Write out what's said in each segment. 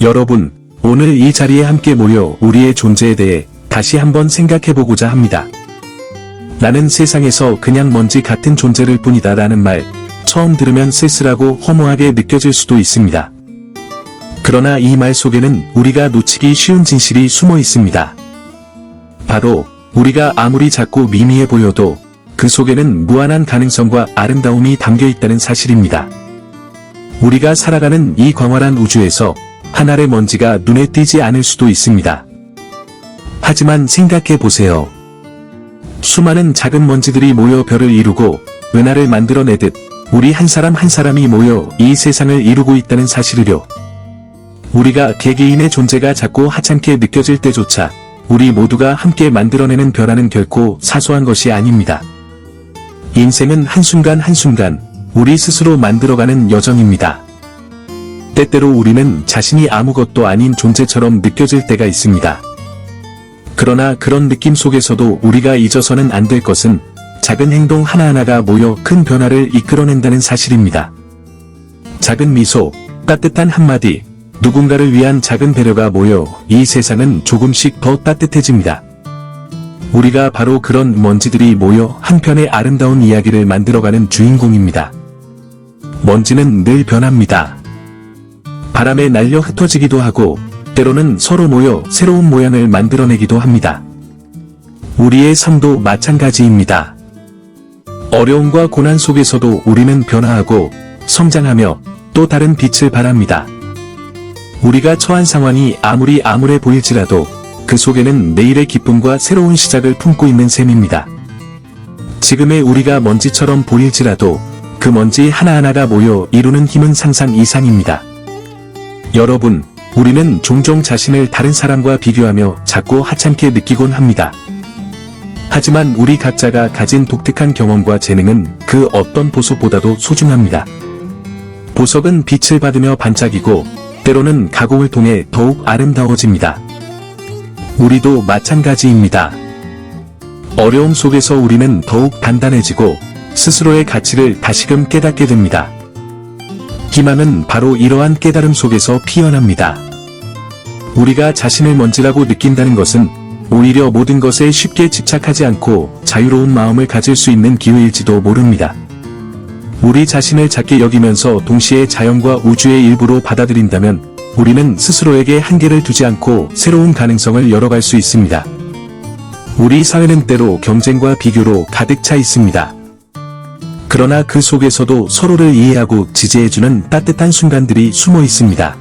여러분, 오늘 이 자리에 함께 모여 우리의 존재에 대해 다시 한번 생각해보고자 합니다. 나는 세상에서 그냥 먼지 같은 존재를 뿐이다 라는 말, 처음 들으면 쓸쓸하고 허무하게 느껴질 수도 있습니다. 그러나 이 말 속에는 우리가 놓치기 쉬운 진실이 숨어 있습니다. 바로, 우리가 아무리 작고 미미해 보여도 그 속에는 무한한 가능성과 아름다움이 담겨 있다는 사실입니다. 우리가 살아가는 이 광활한 우주에서 한 알의 먼지가 눈에 띄지 않을 수도 있습니다. 하지만 생각해 보세요. 수많은 작은 먼지들이 모여 별을 이루고 은하를 만들어내듯 우리 한 사람 한 사람이 모여 이 세상을 이루고 있다는 사실을요. 우리가 개개인의 존재가 작고 하찮게 느껴질 때조차 우리 모두가 함께 만들어내는 변화는 결코 사소한 것이 아닙니다. 인생은 한순간 한순간 우리 스스로 만들어가는 여정입니다. 때때로 우리는 자신이 아무것도 아닌 존재처럼 느껴질 때가 있습니다. 그러나 그런 느낌 속에서도 우리가 잊어서는 안 될 것은 작은 행동 하나하나가 모여 큰 변화를 이끌어낸다는 사실입니다. 작은 미소, 따뜻한 한마디, 누군가를 위한 작은 배려가 모여 이 세상은 조금씩 더 따뜻해집니다. 우리가 바로 그런 먼지들이 모여 한편의 아름다운 이야기를 만들어가는 주인공입니다. 먼지는 늘 변합니다. 바람에 날려 흩어지기도 하고 때로는 서로 모여 새로운 모양을 만들어내기도 합니다. 우리의 삶도 마찬가지입니다. 어려움과 고난 속에서도 우리는 변화하고 성장하며 또 다른 빛을 발합니다. 우리가 처한 상황이 아무리 암울해 보일지라도 그 속에는 내일의 기쁨과 새로운 시작을 품고 있는 셈입니다. 지금의 우리가 먼지처럼 보일지라도 그 먼지 하나하나가 모여 이루는 힘은 상상 이상입니다. 여러분, 우리는 종종 자신을 다른 사람과 비교하며 작고 하찮게 느끼곤 합니다. 하지만 우리 각자가 가진 독특한 경험과 재능은 그 어떤 보석보다도 소중합니다. 보석은 빛을 받으며 반짝이고 때로는 가공을 통해 더욱 아름다워집니다. 우리도 마찬가지입니다. 어려움 속에서 우리는 더욱 단단해지고 스스로의 가치를 다시금 깨닫게 됩니다. 희망은 바로 이러한 깨달음 속에서 피어납니다. 우리가 자신을 먼지라고 느낀다는 것은 오히려 모든 것에 쉽게 집착하지 않고 자유로운 마음을 가질 수 있는 기회일지도 모릅니다. 우리 자신을 작게 여기면서 동시에 자연과 우주의 일부로 받아들인다면 우리는 스스로에게 한계를 두지 않고 새로운 가능성을 열어갈 수 있습니다. 우리 사회는 때로 경쟁과 비교로 가득 차 있습니다. 그러나 그 속에서도 서로를 이해하고 지지해주는 따뜻한 순간들이 숨어 있습니다.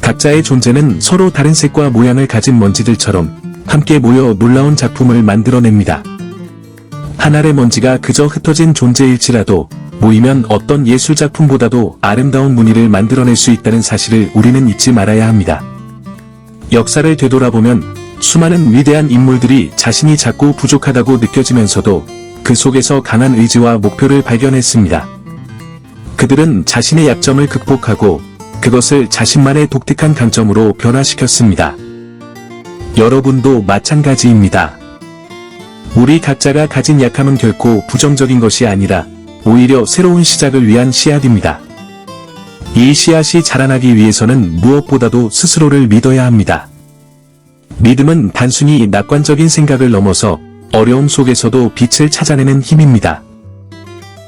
각자의 존재는 서로 다른 색과 모양을 가진 먼지들처럼 함께 모여 놀라운 작품을 만들어냅니다. 하나의 먼지가 그저 흩어진 존재일지라도 모이면 어떤 예술작품보다도 아름다운 무늬를 만들어낼 수 있다는 사실을 우리는 잊지 말아야 합니다. 역사를 되돌아보면 수많은 위대한 인물들이 자신이 작고 부족하다고 느껴지면서도 그 속에서 강한 의지와 목표를 발견했습니다. 그들은 자신의 약점을 극복하고 그것을 자신만의 독특한 강점으로 변화시켰습니다. 여러분도 마찬가지입니다. 우리 각자가 가진 약함은 결코 부정적인 것이 아니라 오히려 새로운 시작을 위한 씨앗입니다. 이 씨앗이 자라나기 위해서는 무엇보다도 스스로를 믿어야 합니다. 믿음은 단순히 낙관적인 생각을 넘어서 어려움 속에서도 빛을 찾아내는 힘입니다.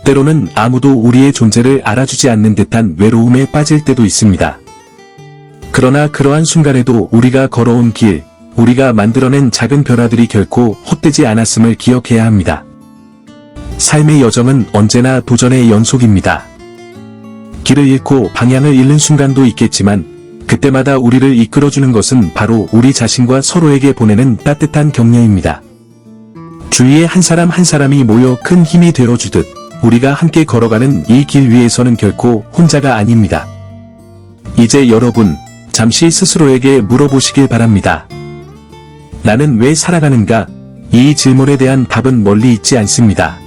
때로는 아무도 우리의 존재를 알아주지 않는 듯한 외로움에 빠질 때도 있습니다. 그러나 그러한 순간에도 우리가 걸어온 길, 우리가 만들어낸 작은 변화들이 결코 헛되지 않았음을 기억해야 합니다. 삶의 여정은 언제나 도전의 연속입니다. 길을 잃고 방향을 잃는 순간도 있겠지만, 그때마다 우리를 이끌어주는 것은 바로 우리 자신과 서로에게 보내는 따뜻한 격려입니다. 주위에 한 사람 한 사람이 모여 큰 힘이 되어주듯, 우리가 함께 걸어가는 이 길 위에서는 결코 혼자가 아닙니다. 이제 여러분, 잠시 스스로에게 물어보시길 바랍니다. 나는 왜 살아가는가? 이 질문에 대한 답은 멀리 있지 않습니다.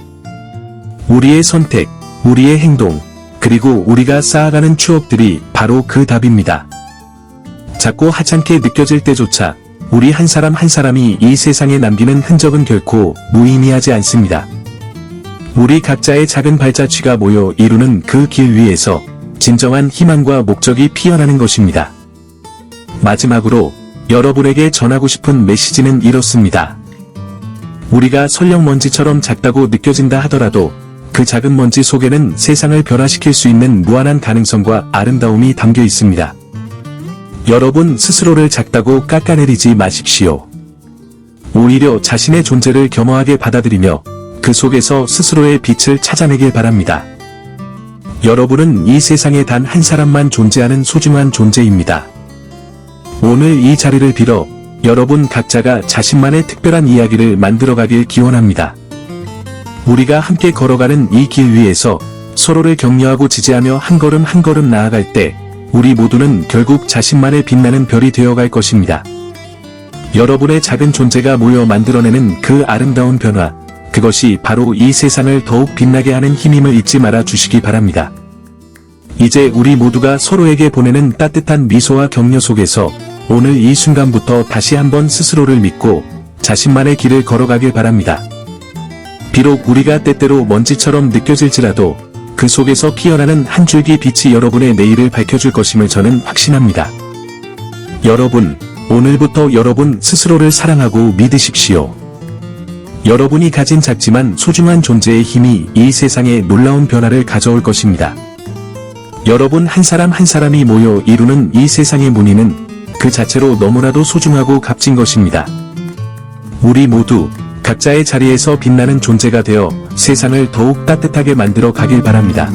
우리의 선택, 우리의 행동, 그리고 우리가 쌓아가는 추억들이 바로 그 답입니다. 작고 하찮게 느껴질 때조차 우리 한 사람 한 사람이 이 세상에 남기는 흔적은 결코 무의미하지 않습니다. 우리 각자의 작은 발자취가 모여 이루는 그 길 위에서 진정한 희망과 목적이 피어나는 것입니다. 마지막으로 여러분에게 전하고 싶은 메시지는 이렇습니다. 우리가 설령 먼지처럼 작다고 느껴진다 하더라도 그 작은 먼지 속에는 세상을 변화시킬 수 있는 무한한 가능성과 아름다움이 담겨 있습니다. 여러분 스스로를 작다고 깎아내리지 마십시오. 오히려 자신의 존재를 겸허하게 받아들이며 그 속에서 스스로의 빛을 찾아내길 바랍니다. 여러분은 이 세상에 단 한 사람만 존재하는 소중한 존재입니다. 오늘 이 자리를 빌어 여러분 각자가 자신만의 특별한 이야기를 만들어가길 기원합니다. 우리가 함께 걸어가는 이 길 위에서 서로를 격려하고 지지하며 한 걸음 한 걸음 나아갈 때 우리 모두는 결국 자신만의 빛나는 별이 되어갈 것입니다. 여러분의 작은 존재가 모여 만들어내는 그 아름다운 변화, 그것이 바로 이 세상을 더욱 빛나게 하는 힘임을 잊지 말아 주시기 바랍니다. 이제 우리 모두가 서로에게 보내는 따뜻한 미소와 격려 속에서 오늘 이 순간부터 다시 한번 스스로를 믿고 자신만의 길을 걸어가길 바랍니다. 비록 우리가 때때로 먼지처럼 느껴질지라도 그 속에서 피어나는 한 줄기 빛이 여러분의 내일을 밝혀줄 것임을 저는 확신합니다. 여러분, 오늘부터 여러분 스스로를 사랑하고 믿으십시오. 여러분이 가진 작지만 소중한 존재의 힘이 이 세상에 놀라운 변화를 가져올 것입니다. 여러분 한 사람 한 사람이 모여 이루는 이 세상의 문의는 그 자체로 너무나도 소중하고 값진 것입니다. 우리 모두 각자의 자리에서 빛나는 존재가 되어 세상을 더욱 따뜻하게 만들어 가길 바랍니다.